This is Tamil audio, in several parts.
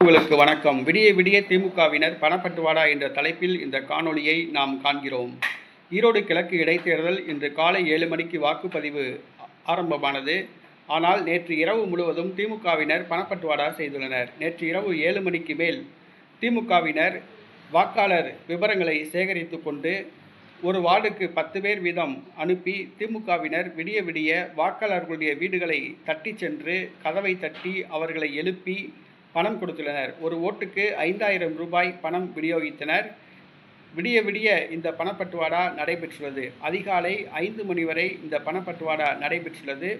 உங்களுக்கு வணக்கம். விடிய விடிய திமுகவினர் பணப்பட்டுவாடா என்ற தலைப்பில் இந்த காணொளியை நாம் காண்கிறோம். ஈரோடு கிழக்கு இடைத்தேர்தல் இன்று காலை ஏழு மணிக்கு வாக்குப்பதிவு ஆரம்பமானது. ஆனால் நேற்று இரவு முழுவதும் திமுகவினர் பணப்பட்டுவாடா செய்துள்ளனர். நேற்று இரவு ஏழு மணிக்கு மேல் திமுகவினர் வாக்காளர் விவரங்களை சேகரித்து கொண்டு ஒரு வார்டுக்கு பத்து பேர் வீதம் அனுப்பி திமுகவினர் விடிய விடிய வாக்காளர்களுடைய வீடுகளை தட்டி சென்று கதவை தட்டி அவர்களை எழுப்பி பணம் கொடுத்துள்ளனர். ஒரு ஓட்டுக்கு ஐந்தாயிரம் ரூபாய் பணம் விநியோகித்தனர். விடிய விடிய இந்த பணப்பட்டுவாடா நடைபெற்றுள்ளது. அதிகாலை ஐந்து மணி வரை இந்த பணப்பட்டுவாடா நடைபெற்றுள்ளது.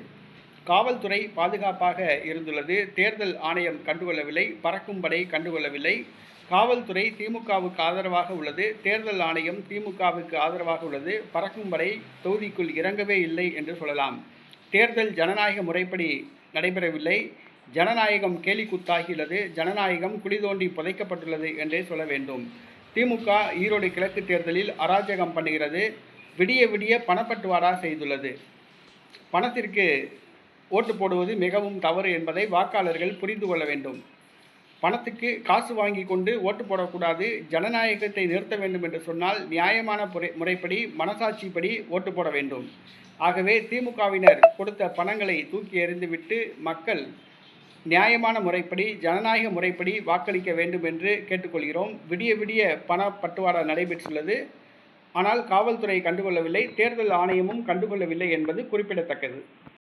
காவல்துறை பாதுகாப்பாக இருந்துள்ளது. தேர்தல் ஆணையம் கண்டுகொள்ளவில்லை. பறக்கும் படை கண்டுகொள்ளவில்லை. காவல்துறை திமுகவுக்கு ஆதரவாக உள்ளது. தேர்தல் ஆணையம் திமுகவுக்கு ஆதரவாக உள்ளது. பறக்கும் படை தொகுதிக்குள் இறங்கவே இல்லை என்று சொல்லலாம். தேர்தல் ஜனநாயக முறைப்படி நடைபெறவில்லை. ஜனநாயகம் கேலிக்குத்தாகியுள்ளது. ஜனநாயகம் குளிதோண்டி புதைக்கப்பட்டுள்ளது என்றே சொல்ல வேண்டும். திமுக ஈரோடு கிழக்கு தேர்தலில் அராஜகம் பண்ணுகிறது. விடிய விடிய பணப்பட்டுவாடா செய்துள்ளது. பணத்திற்கு ஓட்டு போடுவது மிகவும் தவறு என்பதை வாக்காளர்கள் புரிந்து கொள்ள வேண்டும். பணத்துக்கு காசு வாங்கி கொண்டு ஓட்டு போடக்கூடாது. ஜனநாயகத்தை நிறுத்த வேண்டும் என்று சொன்னால் நியாயமான முறை முறைப்படி மனசாட்சிப்படி ஓட்டு போட வேண்டும். ஆகவே திமுகவினர் கொடுத்த பணங்களை தூக்கி எறிந்துவிட்டு மக்கள் நியாயமான முறைப்படி ஜனநாயக முறைப்படி வாக்களிக்க வேண்டும் என்று கேட்டுக்கொள்கிறோம். விடிய விடிய பண பட்டுவாடா நடைபெற்றுள்ளது. ஆனால் காவல்துறை கண்டுகொள்ளவில்லை. தேர்தல் ஆணையமும் கண்டுகொள்ளவில்லை என்பது குறிப்பிடத்தக்கது.